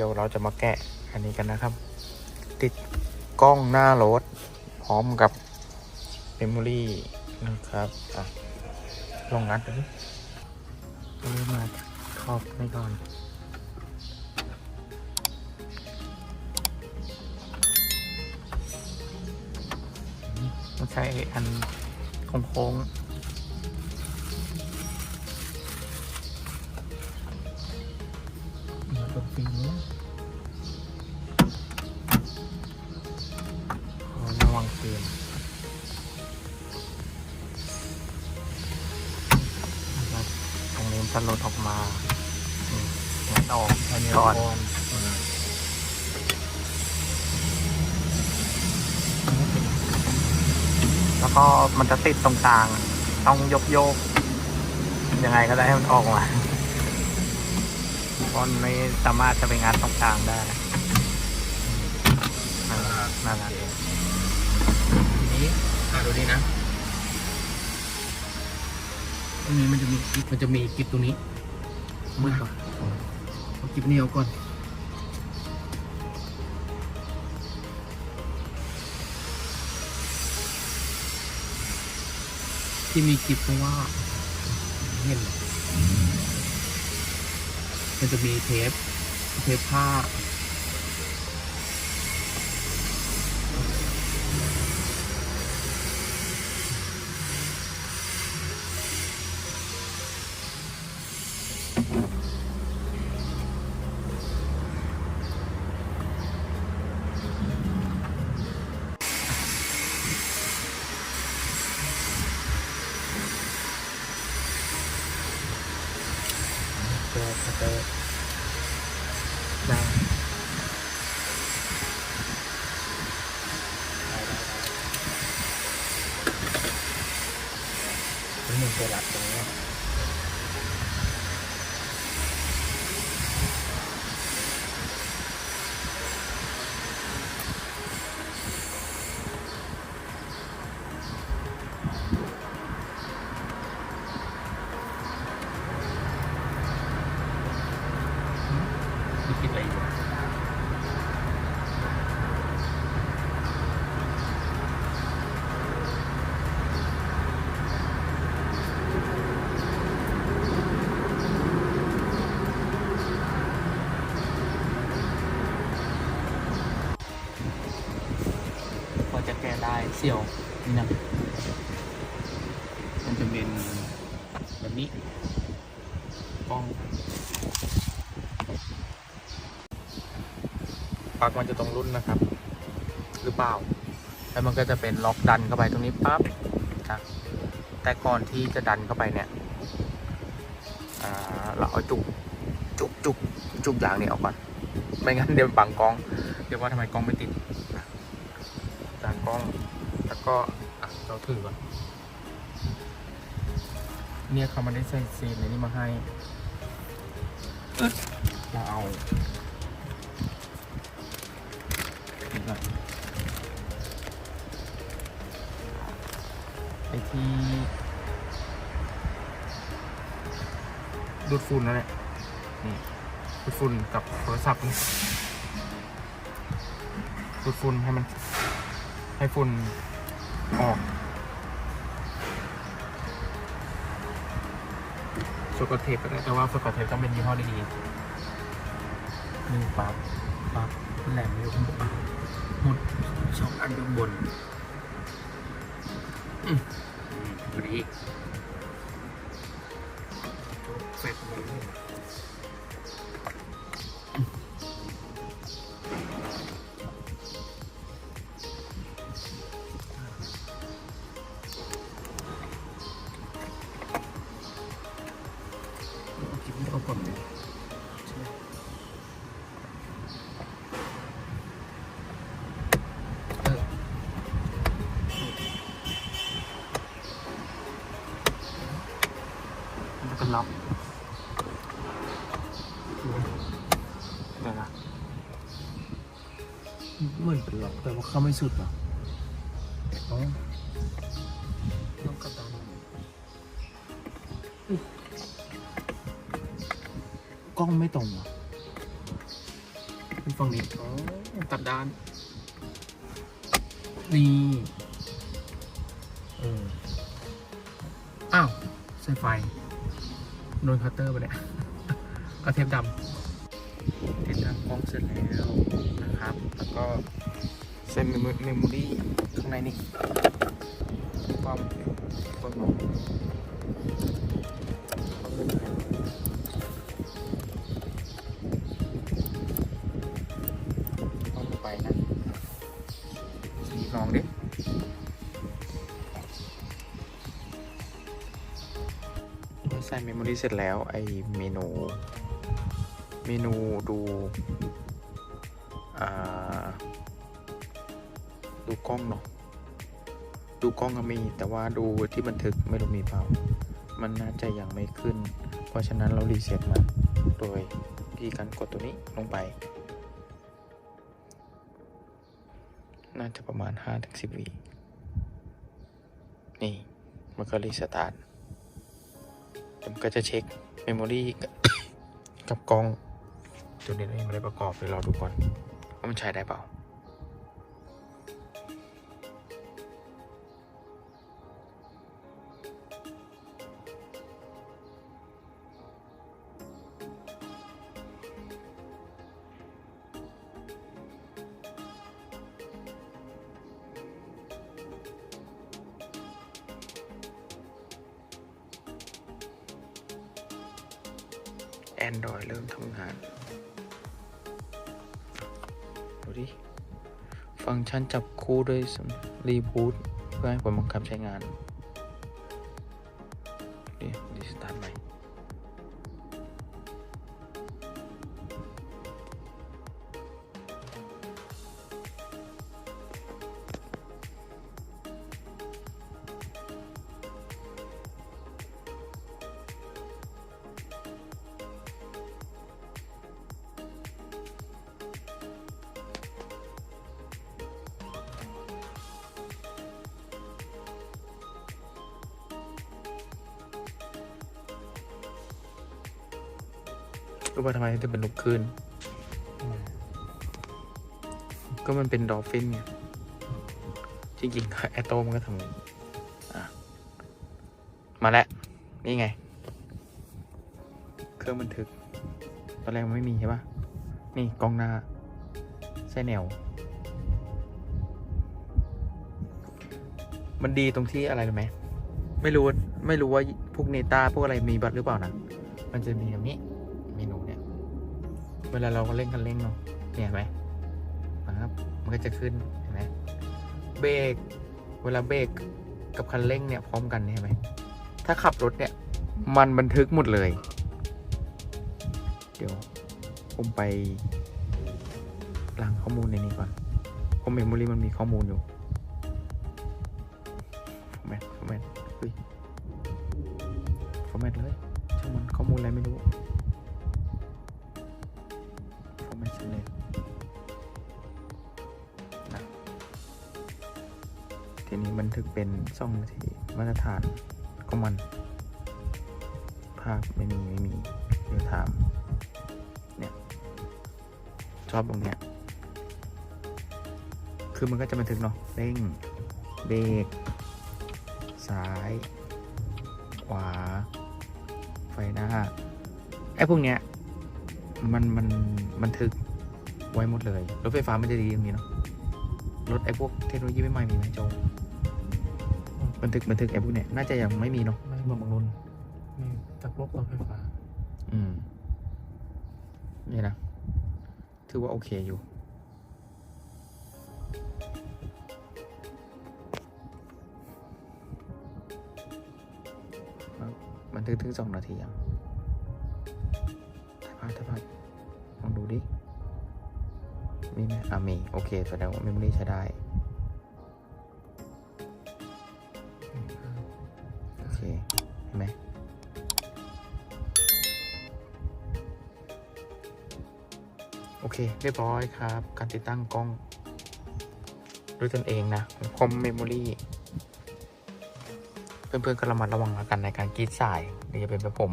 ดี๋ยวเราจะมาแกะอันนี้กันนะครับ ติดกล้องหน้ารถพร้อมกับเมมโมรี่นะครับอลองงัดดูดิเริ่มมาครอบนี่ก่อนมันใช้อันโค้งๆ เตือนนะครับตรงนี้จะหลุดออกมางัดออกก่อนแล้วก็มันจะติดตรงกลาง ต้องยกโยก ยังไงก็ได้ให้มันออกมาเพราะมันไม่สามารถจะไปงัดตรงกลางได้นั่นแหละ นี้ อะดูดีนะตรงนี้มันจะมีกิมันจะมีกิบตรงนี้มือก่อนเอากิ๊บนี้เอาก่อนที่มีกิบเพราะว่าเห็นมันจะมีเทปเทปผ้า เจอเจอ ได้เป็นหนึ่งตัวหลักตรงนี้มีกิ๊บอะไรอยู่พอจะแก้ได้เสี่ยวนี่นะมันจะเป็นแบบนี้กล้อง ปลั๊กมันจะตรงรุ่นนะครับ หรือเปล่า แล้วมันก็จะเป็นล็อกดันเข้าไปตรงนี้ปั๊บครับแต่ก่อนที่จะดันเข้าไปเนี่ยเราเอาจุกจุกจุกจุกอย่างนี้ออกก่อน ไม่งั้นเดี๋ยวบังกล้อง เดี๋ยวว่าทำไมกล้องไม่ติดจานกล้อง แล้วก็เราถือก่อนเนี่ยเขามาได้ใส่ซีนในนี้มาให้เราเอา นี่ก่อนไอที่ดูดฝุ่นนั่นแหละนี่ดูดฝุ่นกับโทรศัพท์นี่ดูดฝุ่นให้มัน ให้ฝุ่นออกสกอตเทปก็ได้แต่ว่าสกอตเทปต้องเป็นยี่ห้อดีๆนี่ปั๊บปั๊บแหลมอยู่ข้างบน ดสองอันข้างบนอืมดูดีเสร็จเลยเอาคลิปนี้เอาก่อนเลย เดี๋ยวนะเหมือนเป็นล็อกแต่ว่าเข้าไม่สุดหรออ๋อต้องกระตันกล้องไม่ตรงเหรอฝั่งนี้อ๋อตัดด้าน นี่เอออ้าวใส่ไฟ โดนคัตเตอร์ไปเนี่ยเอาเทปดติดตั้ง กล้องเสร็จแล้วนะครับ แล้วก็เส้นเมมโมรี่ข้างในนี่ความเปิดลงเอาขึ้นไปเอาลงไปนะสีลองดิเมื่อใส่เมมโมรี่เสร็จแล้วไอเมนู เมนูดูดูกล้องเนาะดูกล้องก็มีแต่ว่าดูที่บันทึกไม่รู้มีเปล่า มันน่าจะยังไม่ขึ้น เพราะฉะนั้นเรารีเซ็ตมาโดยวิธีการกดตัวนี้ลงไป น่าจะประมาณ 5-10วินี่ มันก็รีสตาร์ทมันก็จะเช็คเมมโมรี่กับกล้อง ตัวนี้เรายังไม่ได้ประกอบเดี๋ยรอดูก่อนว่ามันใช้ได้เปล่า Android เริ่มทำงาน ดิ ฟังก์ชันจับคู่ด้วยรีบูตเพื่อให้ผลบังคับใช้งาน รู้ป่ะทำไมถึงเป็นนกคลื่นก็มันเป็นดอลฟินไงจริงๆแอตโตมันก็ทำมาแล้ว นี่ไง เครื่องบันทึก ตอนแรกมันไม่มีใช่ปะนี่กล้องหน้าใช่แนว มันดีตรงที่อะไรรู้ไหม ไม่รู้ ไม่รู้ว่าพวกเนต้าพวกอะไรมีบัตรหรือเปล่านะ มันจะมีแบบนี้ เวลาเราเล่นกันเร่งเนาะเห็นไหมนะครับมันก็จะขึ้นเห็นไหมเบรกเวลาเบรกกับคันเร่งเนี่ยพร้อมกันเนี่ยเห็นไหมถ้าขับรถเนี่ย มันบันทึกหมดเลย เดี๋ยวผมไปล้างข้อมูลในนี้ก่อนเพราะเมมโมรีมันมีข้อมูลอยู่ฟอร์แมตฟอร์แมตอุ้ยฟอร์แมตเลยช่างมันข้อมูลอะไรไม่รู้ เสร็จนะทีนี้บันทึกเป็นสองที่มาตรฐานของมัน ภาพไม่มี ไม่มีเดี๋ยวถามเนี่ยชอบตรงเนี้ยคือมันก็จะบันทึกเนาะเร่งเบรกซ้าย ขวา ไฟหน้าไอ้พวกเนี้ยมันมันบันทึก ไว้หมดเลย รถไฟฟ้ามันจะดีตรงนี้เนาะรถไอ้พวกเทคโนโลยีใหม่ๆมีไหมโจบันทึกบันทึกไอ้พวกเนี้ยน่าจะยังไม่มีเนาะไม่เหมือนบางรุ่นมีจากพวกรถไฟฟ้า อืม นี่นะ ถือว่าโอเคอยู่มันถึงถึงสองนาทียัง อะมี โอเค แสดงว่าเมมโมรี่ใช้ได้โอเคเห็นไหมโอเค เรียบร้อยครับ การติดตั้งกล้องด้วยตนเองนะคอมเมมโมรี่เพื่อนๆก็ระมัดระวังกันในการกรีดสายเดี๋ยวจะเป็นแบบผม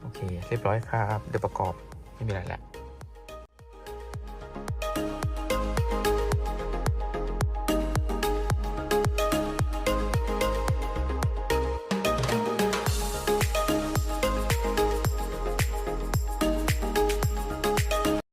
โอเค เรียบร้อยครับ เดี๋ยวประกอบ ไม่มีอะไรแล้ว